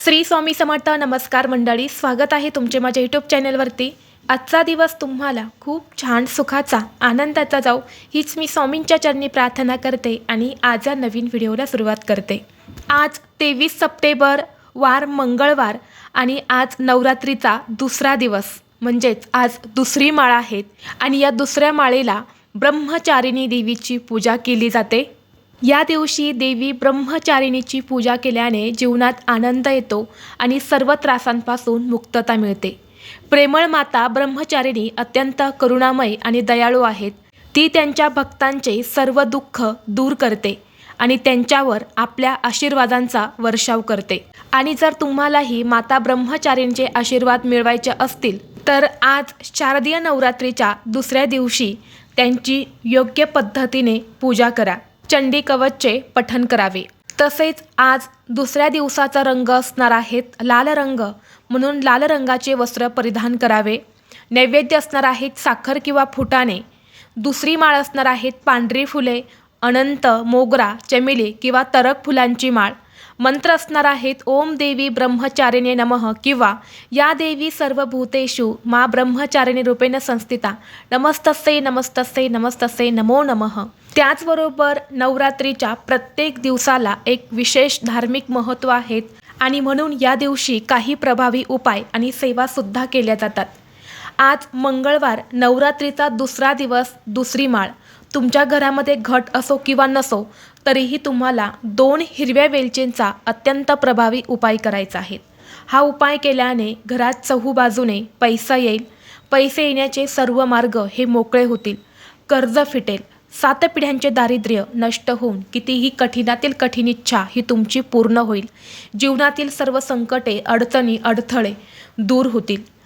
श्री स्वामी समर्थ नमस्कार मंडळी स्वागत आहे तुमचे माझ्या यूट्यूब चॅनलवरती आजचा दिवस तुम्हाला खूप छान सुखाचा आनंदाचा जाऊ हीच मी स्वामींच्या चरणी प्रार्थना करते आणि आज या नवीन व्हिडिओला सुरुवात करते. आज तेवीस सप्टेंबर वार मंगळवार आणि आज नवरात्रीचा दुसरा दिवस. म्हणजेच आज दुसरी माळ आहेत आणि या दुसऱ्या माळेला ब्रह्मचारिणी देवीची पूजा केली जाते. या दिवशी देवी ब्रह्मचारिणीची पूजा केल्याने जीवनात आनंद येतो आणि सर्व त्रासांपासून मुक्तता मिळते. प्रेमळ माता ब्रह्मचारिणी अत्यंत करुणामय आणि दयाळू आहेत. ती त्यांच्या भक्तांचे सर्व दुःख दूर करते आणि त्यांच्यावर आपल्या आशीर्वादांचा वर्षाव करते. आणि जर तुम्हालाही माता ब्रह्मचारींचे आशीर्वाद मिळवायचे असतील तर आज शारदीय नवरात्रीच्या दुसऱ्या दिवशी त्यांची योग्य पद्धतीने पूजा करा. चंडी कवचचे पठन करावे. तसेच आज दुसऱ्या दिवसाचा रंग असणार आहेत लाल रंग म्हणून लाल रंगाचे वस्त्र परिधान करावे. नैवेद्य असणार आहेत साखर किंवा फुटाणे. दुसरी माळ असणार आहेत पांढरी फुले अनंत मोगरा चमेली किंवा तरक फुलांची माळ. मंत्र असणार आहेत ओम देवी ब्रह्मचारिणे नमः किंवा या देवी सर्व भूतेषु मा ब्रह्मचारिणी रूपेण संस्थिता. नमस्तस्यै नमस्तस्यै नमस्तस्यै नमो नमः. त्याचबरोबर नवरात्रीच्या प्रत्येक दिवसाला एक विशेष धार्मिक महत्त्व आहेत आणि म्हणून या दिवशी काही प्रभावी उपाय आणि सेवासुद्धा केल्या जातात. आज मंगळवार नवरात्रीचा दुसरा दिवस दुसरी माळ. तुमच्या घरामध्ये घट असो किंवा नसो तरीही तुम्हाला दोन हिरव्या वेलचींचा अत्यंत प्रभावी उपाय करायचा आहे. हा उपाय केल्याने घरात चहूबाजूने पैसा येईल. पैसे येण्याचे सर्व मार्ग हे मोकळे होतील. कर्ज फिटेल. सात पिढ्यांचे दारिद्र्य नष्ट होऊन कितीही कठीणातील कठीण इच्छा ही तुमची पूर्ण होईल. जीवनातील सर्व संकटे अडचणी अडथळे दूर होतील.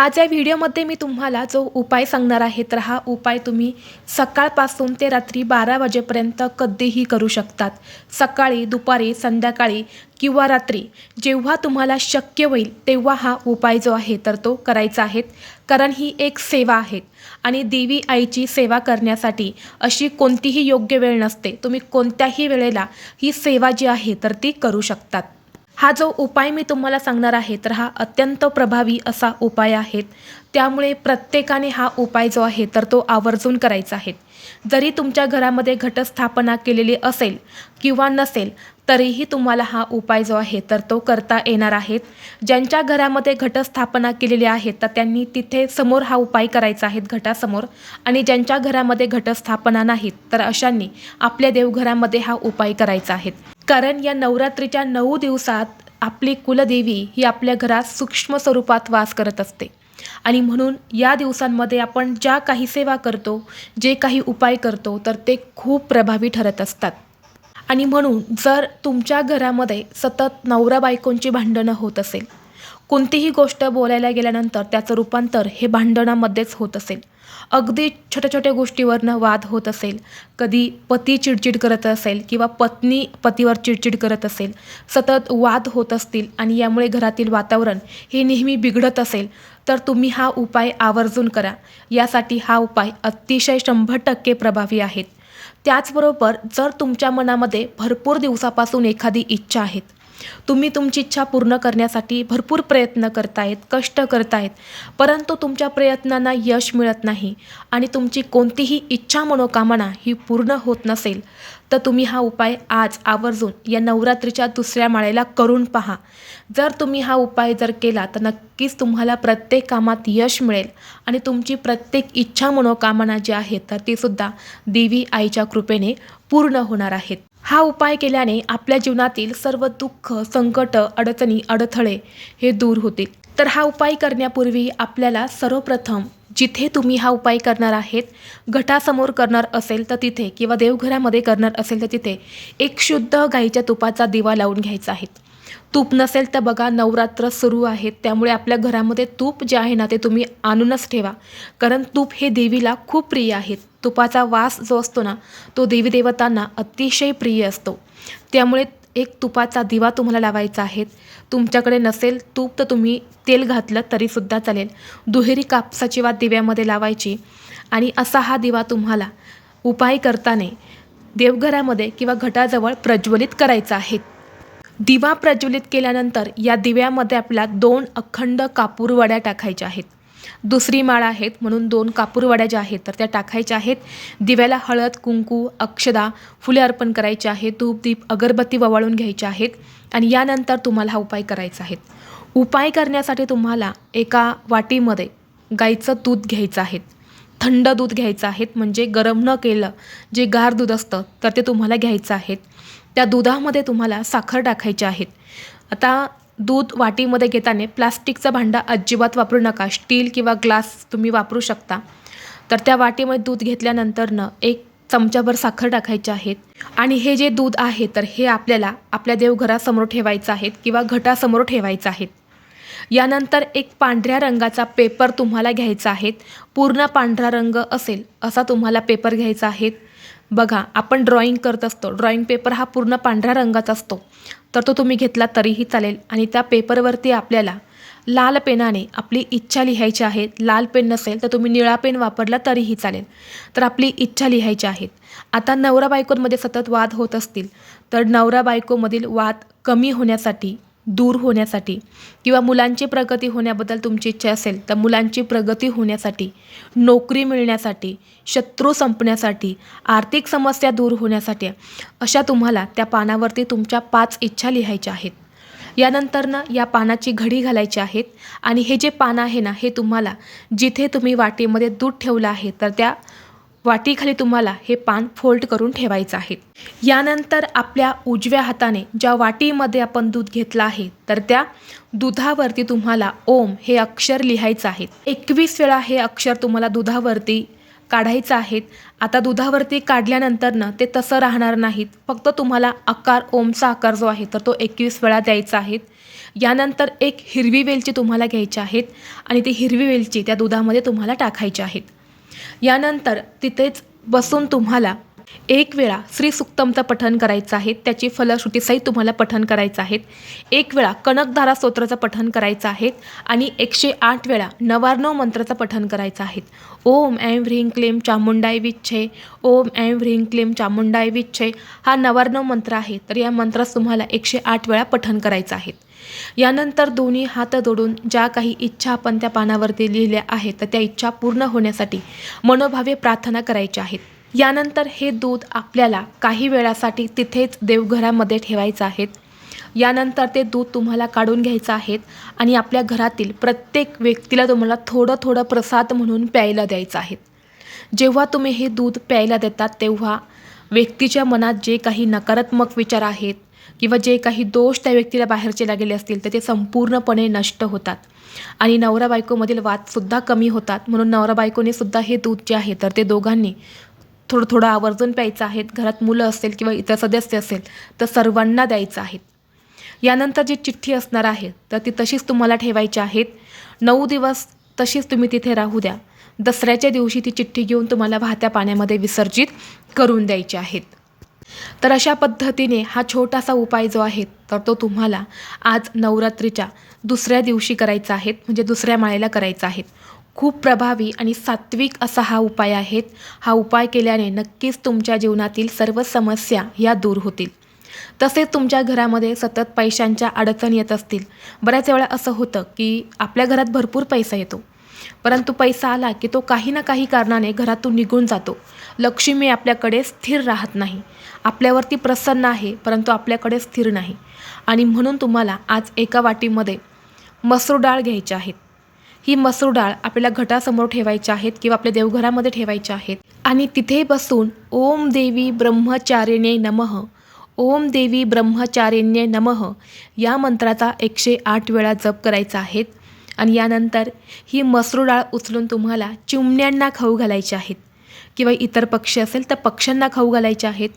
आज या व्हिडिओमध्ये मी तुम्हाला जो उपाय सांगणार आहे तर हा उपाय तुम्ही सकाळपासून ते रात्री बारा वाजेपर्यंत कधीही करू शकतात. सकाळी दुपारी संध्याकाळी किंवा रात्री. जेव्हा तुम्हाला शक्य होईल तेव्हा हा उपाय जो आहे तर तो करायचा आहे. कारण ही एक सेवा आहे आणि देवी आईची सेवा करण्यासाठी अशी कोणतीही योग्य वेळ नसते. तुम्ही कोणत्याही वेळेला ही सेवा जी आहे तर ती करू शकतात. हा जो उपाय मी तुम्हाला सांगणार आहे तर हा अत्यंत प्रभावी असा उपाय आहे. त्यामुळे प्रत्येकाने हा उपाय जो आहे तर तो आवर्जून करायचा आहे. जरी तुमच्या घरामध्ये घटस्थापना केलेली असेल किंवा नसेल तरीही तुम्हाला हा उपाय जो आहे तर तो करता येणार आहे ज्यांच्या घरामध्ये घटस्थापना केलेली आहे तर त्यांनी तिथे समोर हा उपाय करायचा आहे घटासमोर. आणि ज्यांच्या घरामध्ये घटस्थापना नाहीत तर अशांनी आपल्या देवघरामध्ये हा उपाय करायचा आहे. कारण या नवरात्रीच्या नऊ दिवसात आपली कुलदेवी ही आपल्या घरात सूक्ष्म स्वरूपात वास करत असते. आणि म्हणून या दिवसांमध्ये आपण ज्या काही सेवा करतो जे काही उपाय करतो तर ते खूप प्रभावी ठरत असतात. आणि म्हणून जर तुमच्या घरामध्ये सतत नवरा बायकोंची भांडणं होत असेल कोणतीही गोष्ट बोलायला गेल्यानंतर त्याचं रूपांतर हे भांडणामध्येच होत असेल. अगदी छोट्या छोट्या गोष्टीवरनं वाद होत असेल कधी पती चिडचिड करत असेल किंवा पत्नी पतीवर चिडचिड करत असेल सतत वाद होत असतील आणि यामुळे घरातील वातावरण हे नेहमी बिघडत असेल तर तुम्ही हा उपाय आवर्जून करा. यासाठी हा उपाय अतिशय शंभर टक्के प्रभावी आहेत. त्याचबरोबर जर तुमच्या मनामध्ये भरपूर दिवसापासून एखादी इच्छा आहेत तुम्ही तुमची इच्छा पूर्ण करण्यासाठी भरपूर प्रयत्न करतायत कष्ट करतायत परंतु तुमच्या प्रयत्नांना यश मिळत नाही आणि तुमची कोणतीही इच्छा मनोकामना ही पूर्ण होत नसेल तर तुम्ही हा उपाय आज आवर्जून या नवरात्रीच्या दुसऱ्या माळेला करून पहा. जर तुम्ही हा उपाय जर केला तर नक्कीच तुम्हाला प्रत्येक कामात यश मिळेल आणि तुमची प्रत्येक इच्छा मनोकामना जी आहे तर तीसुद्धा देवी आईच्या कृपेने पूर्ण होणार आहेत. हा उपाय केल्याने आपल्या जीवनातील सर्व दुःख संकट अडचणी अडथळे हे दूर होतील. तर हा उपाय करण्यापूर्वी आपल्याला सर्वप्रथम जिथे तुम्ही हा उपाय करणार आहेत घटासमोर करणार असेल तर तिथे किंवा देवघरामध्ये करणार असेल तर तिथे एक शुद्ध गाईच्या तुपाचा दिवा लावून घ्यायचा आहे. तूप नसेल तर बघा नवरात्र सुरू आहेत त्यामुळे आपल्या घरामध्ये तूप जे आहे ना ते तुम्ही आणूनच ठेवा. कारण तूप हे देवीला खूप प्रिय आहेत तुपाचा वास जो असतो ना तो देवी देवतांना अतिशय प्रिय असतो. त्यामुळे एक तुपाचा दिवा तुम्हाला लावायचा आहे. तुमच्याकडे नसेल तूप तर तुम्ही तेल घातलं तरीसुद्धा चालेल. दुहेरी कापसाची वात दिव्यामध्ये लावायची. आणि असा हा दिवा तुम्हाला उपाय करताना देवघरामध्ये किंवा घटाजवळ प्रज्वलित करायचा आहे. दिवा प्रज्वलित केल्यानंतर या दिव्यामध्ये आपल्या दोन अखंड कापूर वड्या टाकायच्या आहेत. दुसरी माळ आहेत म्हणून दोन कापूरवड्या ज्या आहेत तर त्या टाकायच्या आहेत. दिव्याला हळद कुंकू अक्षदा फुले अर्पण करायचे आहेत. धूपदीप अगरबत्ती ववाळून घ्यायच्या आहेत आणि यानंतर तुम्हाला हा उपाय करायचा आहे. उपाय करण्यासाठी तुम्हाला एका वाटीमध्ये गाईचं दूध घ्यायचं आहे. थंड दूध घ्यायचं आहे. म्हणजे गरम न केलं जे गार दूध असतं तर ते तुम्हाला घ्यायचं आहे. त्या दुधामध्ये तुम्हाला साखर टाकायची आहेत आता दूध वाटीमध्ये घेताना प्लास्टिकचं भांडं अजिबात वापरू नका. स्टील किंवा ग्लास तुम्ही वापरू शकता. तर त्या वाटीमध्ये दूध घेतल्यानंतरनं एक चमच्याभर साखर टाकायची आहेत आणि हे जे दूध आहे तर हे आपल्याला आपल्या देवघरासमोर ठेवायचं आहेत किंवा घटासमोर ठेवायचं आहेत यानंतर एक पांढऱ्या रंगाचा पेपर तुम्हाला घ्यायचा आहे. पूर्ण पांढरा रंग असेल असा तुम्हाला पेपर घ्यायचा आहे. बघा आपण ड्रॉईंग करत असतो. ड्रॉईंग पेपर हा पूर्ण पांढऱ्या रंगाचा असतो. तर तो तुम्ही घेतला तरीही चालेल. आणि त्या पेपरवरती आपल्याला लाल पेनाने आपली इच्छा लिहायची आहे. लाल पेन नसेल तर तुम्ही निळा पेन वापरला तरीही चालेल. तर आपली इच्छा लिहायची आहेत आता नवरा बायकोंमध्ये सतत वाद होत असतील. तर नवरा बायकोमधील वाद कमी होण्यासाठी दूर होण्यासाठी किंवा मुलांची प्रगती होण्याबद्दल तुमची इच्छा असेल तर मुलांची प्रगती होण्यासाठी नोकरी मिळण्यासाठी शत्रू संपण्यासाठी आर्थिक समस्या दूर होण्यासाठी अशा तुम्हाला त्या पानावरती तुमच्या पाच इच्छा लिहायच्या आहेत. यानंतरनं या पानाची घडी घालायची आहेत आणि हे जे पान आहे ना हे तुम्हाला जिथे तुम्ही वाटेमध्ये दूध ठेवलं आहे तर त्या वाटीखाली तुम्हाला हे पान फोल्ड करून ठेवायचं आहे. यानंतर आपल्या उजव्या हाताने ज्या वाटीमध्ये आपण दूध घेतलं आहे तर त्या दुधावरती तुम्हाला ओम हे अक्षर लिहायचं आहे. एकवीस वेळा हे अक्षर तुम्हाला दुधावरती काढायचं आहेत आता दुधावरती काढल्यानंतरनं ते तसं राहणार नाहीत. फक्त तुम्हाला आकार ओमचा आकार जो आहे तर तो एकवीस वेळा द्यायचा आहे. यानंतर एक हिरवी वेलची तुम्हाला घ्यायची आहेत आणि ती हिरवी वेलची त्या दुधामध्ये तुम्हाला टाकायची आहेत यानंतर तिथेच बसून तुम्हाला एक वेळा श्री सुक्तमचं पठण करायचं आहे त्याची फलश्रुतीसही तुम्हाला पठण करायचं आहे. एक वेळा कनकधारा स्तोत्राचं पठण करायचं आहे आणि एकशे आठ वेळा नवार्णव मंत्राचं पठण करायचं आहे. ओम ऐं ह्रीं क्लीम चामुंडाय विच्छे ओम ऐं ह्रीं क्लीम चामुंडाय विच्छे. हा नवार्णव मंत्र आहे तर या मंत्रास तुम्हाला एकशे आठ वेळा पठण करायचं आहे. यानंतर दोन्ही हात जोडून ज्या काही इच्छा आपण त्या पानावरती लिहिल्या आहेत तर त्या इच्छा पूर्ण होण्यासाठी मनोभावे प्रार्थना करायच्या आहेत. यानंतर हे दूध आपल्याला काही वेळासाठी तिथेच देवघरामध्ये ठेवायचं आहे यानंतर ते दूध तुम्हाला काढून घ्यायचं आहे आणि आपल्या घरातील प्रत्येक व्यक्तीला तुम्हाला थोडं थोडं प्रसाद म्हणून प्यायला द्यायचं आहे जेव्हा तुम्ही हे दूध प्यायला देतात तेव्हा व्यक्तीच्या मनात जे काही नकारात्मक विचार आहेत किंवा जे काही दोष त्या व्यक्तीला बाहेरचे लागलेले असतील तर ते संपूर्णपणे नष्ट होतात. आणि नवरा बायकोमधील वादसुद्धा कमी होतात. म्हणून नवरा बायकोने सुद्धा हे दूध जे आहे तर ते दोघांनी थोडं थोडं आवर्जून प्यायचं आहेत घरात मुलं असेल किंवा इतर सदस्य असेल तर सर्वांना द्यायचं आहेत. यानंतर जी चिठ्ठी असणार आहे तर ती तशीच तुम्हाला ठेवायची आहेत. नऊ दिवस तशीच तुम्ही तिथे राहू द्या. दसऱ्याच्या दिवशी ती चिठ्ठी घेऊन तुम्हाला वाहत्या पाण्यामध्ये विसर्जित करून द्यायची आहेत. तर अशा पद्धतीने हा छोटासा उपाय जो आहे तर तो तुम्हाला आज नवरात्रीच्या दुसऱ्या दिवशी करायचा आहे म्हणजे दुसऱ्या माळेला करायचा आहे. खूप प्रभावी आणि सात्विक असा हा उपाय आहेत. हा उपाय केल्याने नक्कीच तुमच्या जीवनातील सर्व समस्या या दूर होतील. तसेच तुमच्या घरामध्ये सतत पैशांच्या अडचण येत असतील. बऱ्याच वेळा असं होतं की आपल्या घरात भरपूर पैसा येतो. परंतु पैसा आला की तो काही ना काही कारणाने घरातून निघून जातो. लक्ष्मी आपल्याकडे स्थिर राहत नाही. आपल्यावरती प्रसन्न आहे परंतु आपल्याकडे स्थिर नाही. आणि म्हणून तुम्हाला आज एका वाटीमध्ये मसूर डाळ घ्यायची आहेत. ही मसूर डाळ आपल्याला घटासमोर ठेवायची आहेत किंवा आपल्या देवघरामध्ये ठेवायच्या आहेत. आणि तिथे बसून ओम देवी ब्रह्मचारिणे नमः ओम देवी ब्रह्मचारिण्ये नमः या मंत्राचा एकशे आठ वेळा जप करायचा आहे. आणि यानंतर ही मसूर डाळ उचलून तुम्हाला चिमण्यांना खाऊ घालायची आहेत किंवा इतर पक्षी असेल तर पक्ष्यांना खाऊ घालायचे आहेत.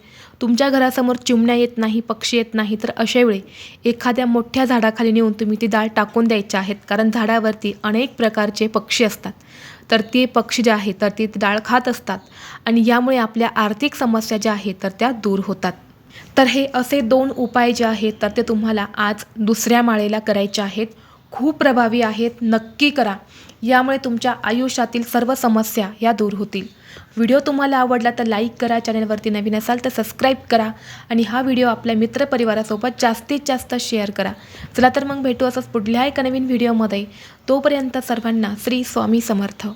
तुमच्या घरासमोर चिमण्या येत नाही पक्षी येत नाही तर अशावेळी एखाद्या मोठ्या झाडाखाली नेऊन तुम्ही ती डाळ टाकून द्यायची आहेत. कारण झाडावरती अनेक प्रकारचे पक्षी असतात. तर ते पक्षी जे आहेत तर ते डाळ खात असतात. आणि यामुळे आपल्या आर्थिक समस्या ज्या आहेत तर त्या दूर होतात. तर हे असे दोन उपाय जे आहेत तर ते तुम्हाला आज दुसऱ्या माळेला करायचे आहेत. खूप प्रभावी आहेत नक्की करा. यामुळे तुमच्या आयुष्यातील सर्व समस्या या दूर होतील. व्हिडिओ तुम्हाला आवडला तर लाईक करा चॅनलवरती नवीन असाल तर सबस्क्राईब करा आणि हा व्हिडिओ आपल्या मित्रपरिवारासोबत जास्तीत जास्त शेअर करा. चला तर मग भेटू असंच पुढल्या एका नवीन व्हिडिओमध्ये. तोपर्यंत सर्वांना श्री स्वामी समर्थ.